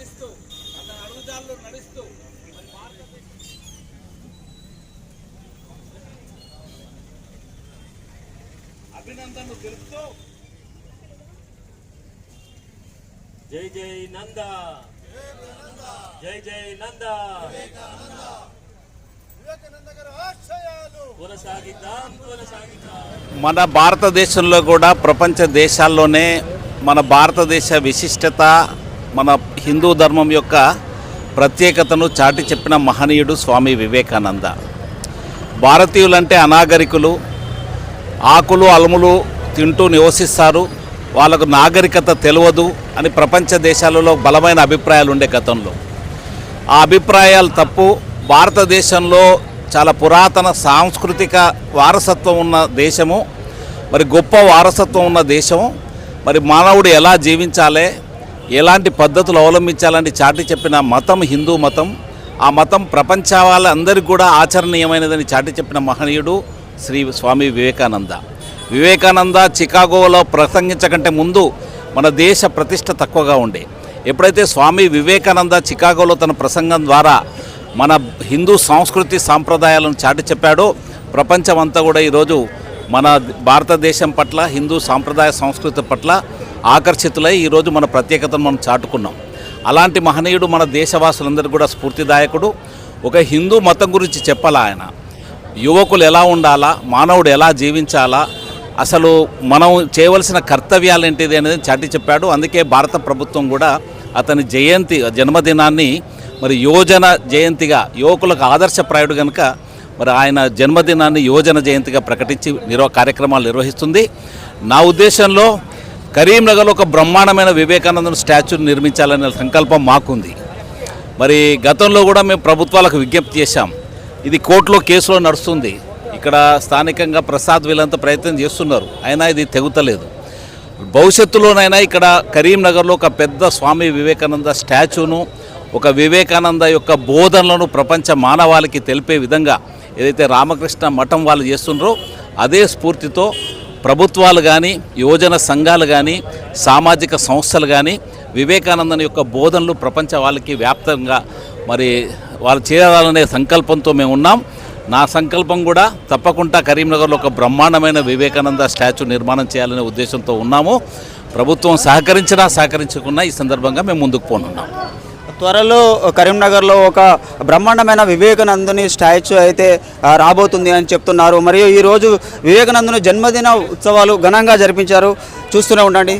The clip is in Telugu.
స్మరిస్తూ అతని నడుస్తూ మరి భారతదేశ అభినందనలు తెలుపుతూ జై జై నంద. జై జై నంద. మన భారతదేశంలో కూడా ప్రపంచ దేశాల్లోనే మన భారతదేశ విశిష్టత మన హిందూ ధర్మం యొక్క ప్రత్యేకతను చాటి చెప్పిన మహనీయుడు స్వామి వివేకానంద. భారతీయులంటే అనాగరికులు ఆకులు అలములు తింటూ నివసిస్తారు. వాళ్ళకు నాగరికత తెలియదు అని ప్రపంచ దేశాలలో బలమైన అభిప్రాయాలు ఉండే గతంలో. ఆ అభిప్రాయాలు తప్పు. భారతదేశంలో చాలా పురాతన సాంస్కృతిక వారసత్వం ఉన్న దేశము. మరి గొప్ప వారసత్వం ఉన్న దేశం మరి మానవుడు ఎలా జీవించాలి? ఎలాంటి పద్ధతులు అవలంబించాలని చాటి చెప్పిన మతం హిందూ మతం ఆ మతం ప్రపంచ వాళ్ళందరికీ కూడా ఆచరణీయమైనదని చాటి చెప్పిన మహనీయుడు శ్రీ స్వామి వివేకానంద. వివేకానంద చికాగోలో ప్రసంగించకంటే ముందు మన దేశ ప్రతిష్ట తక్కువగా ఉండే. ఎప్పుడైతే స్వామి వివేకానంద చికాగోలో తన ప్రసంగం ద్వారా మన హిందూ సంస్కృతి సాంప్రదాయాలను చాటి చెప్పాడో ప్రపంచమంతా కూడా ఈరోజు మన భారతదేశం పట్ల హిందూ సాంప్రదాయ సంస్కృతి పట్ల ఆకర్షితులై ఈరోజు మన ప్రత్యేకతను మనం చాటుకున్నాం. అలాంటి మహనీయుడు మన దేశవాసులందరూ కూడా స్ఫూర్తిదాయకుడు. ఒక హిందూ మతం గురించి చెప్పాలా ఆయన? యువకులు ఎలా ఉండాలా? మానవుడు ఎలా జీవించాలా? అసలు మనం చేయవలసిన కర్తవ్యాలు ఏంటిది అనేది చాటి చెప్పాడు. అందుకే భారత ప్రభుత్వం కూడా అతని జయంతి జన్మదినాన్ని మరి యోజన జయంతిగా యువకులకు ఆదర్శప్రాయుడు కనుక మరి ఆయన జన్మదినాన్ని యోజన జయంతిగా ప్రకటించి నిర్వ కార్యక్రమాలు నిర్వహిస్తుంది. నా ఉద్దేశంలో కరీంనగర్లో ఒక బ్రహ్మాండమైన వివేకానంద స్టాచ్యూను నిర్మించాలనే సంకల్పం మాకుంది. మరి గతంలో కూడా మేము ప్రభుత్వాలకు విజ్ఞప్తి చేశాం. ఇది కోర్టులో కేసులో నడుస్తుంది. ఇక్కడ స్థానికంగా ప్రసాద్ వీళ్ళంతా ప్రయత్నం చేస్తున్నారు. అయినా ఇది తెగుతలేదు. భవిష్యత్తులోనైనా ఇక్కడ కరీంనగర్లో ఒక పెద్ద స్వామి వివేకానంద స్టాచ్యూను ఒక వివేకానంద యొక్క బోధనలను ప్రపంచ మానవాళికి తెలిపే విధంగా ఏదైతే రామకృష్ణ మఠం వాళ్ళు చేస్తున్నారో అదే స్ఫూర్తితో ప్రభుత్వాలు కానీ యువజన సంఘాలు కానీ సామాజిక సంస్థలు కానీ వివేకానందని యొక్క బోధనలు ప్రపంచ వాళ్ళకి వ్యాప్తంగా మరి వాళ్ళు చేయాలనే సంకల్పంతో మేము ఉన్నాం. నా సంకల్పం కూడా తప్పకుండా కరీంనగర్లో ఒక బ్రహ్మాండమైన వివేకానంద స్టాచ్యూ నిర్మాణం చేయాలనే ఉద్దేశంతో ఉన్నాము. ప్రభుత్వం సహకరించినా సహకరించకున్నా ఈ సందర్భంగా మేము ముందుకు పోనున్నాం. త్వరలో కరీంనగర్లో ఒక బ్రహ్మాండమైన వివేకానందుని స్టాచ్యూ అయితే రాబోతుంది అని చెప్తున్నారు. మరియు ఈరోజు వివేకానందుని జన్మదిన ఉత్సవాలు ఘనంగా జరిపించారు. చూస్తూనే ఉండండి.